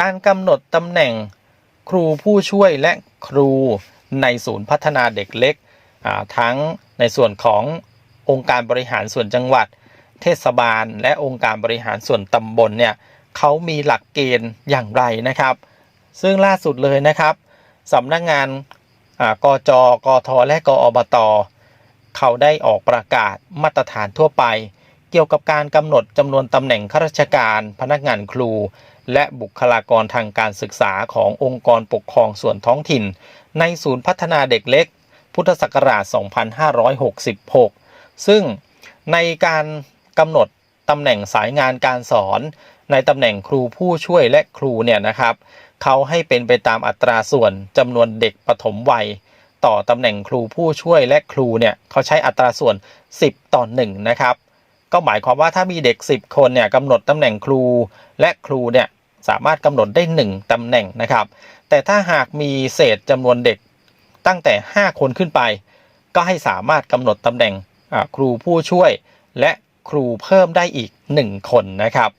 การกำหนดตำแหน่งครูผู้ช่วยและครูในศูนย์พัฒนาเด็กเล็ก ทั้งในส่วนขององค์การบริหารส่วนจังหวัด เทศบาล และองค์การบริหารส่วนตำบลเนี่ยเขามีหลักเกณฑ์อย่างไรนะครับ ซึ่งล่าสุดเลยนะครับสำนักงานกจกทและกอบต เขาได้ออกประกาศมาตรฐานทั่วไป เกี่ยวกับการกำหนดจำนวนตำแหน่งข้าราชการ พนักงานครู และบุคลากรทางการศึกษาขององค์กรปกครองส่วนท้องถิ่น ในศูนย์พัฒนาเด็กเล็ก พุทธศักราช 2566 ซึ่งในการกำหนดตำแหน่งสายงานการสอน ในตำแหน่งครูผู้ช่วยและครูเนี่ยนะครับ เขาให้เป็นไปตามอัตราส่วนจำนวนเด็กปฐมวัยต่อตำแหน่งครูผู้ช่วยและครูเนี่ยเขาใช้อัตราส่วน 10 ต่อ 1 นะครับ ก็หมายความว่าถ้ามีเด็ก 10 คนเนี่ยกำหนดตำแหน่งครูและครูเนี่ยสามารถกำหนดได้ 1ตำแหน่งนะครับ แต่ถ้าหากมีเศษจำนวนเด็กตั้งแต่ 5 คนขึ้นไป ก็ให้สามารถกำหนดตำแหน่งครูผู้ช่วยและครูเพิ่มได้อีก 1 คนนะครับ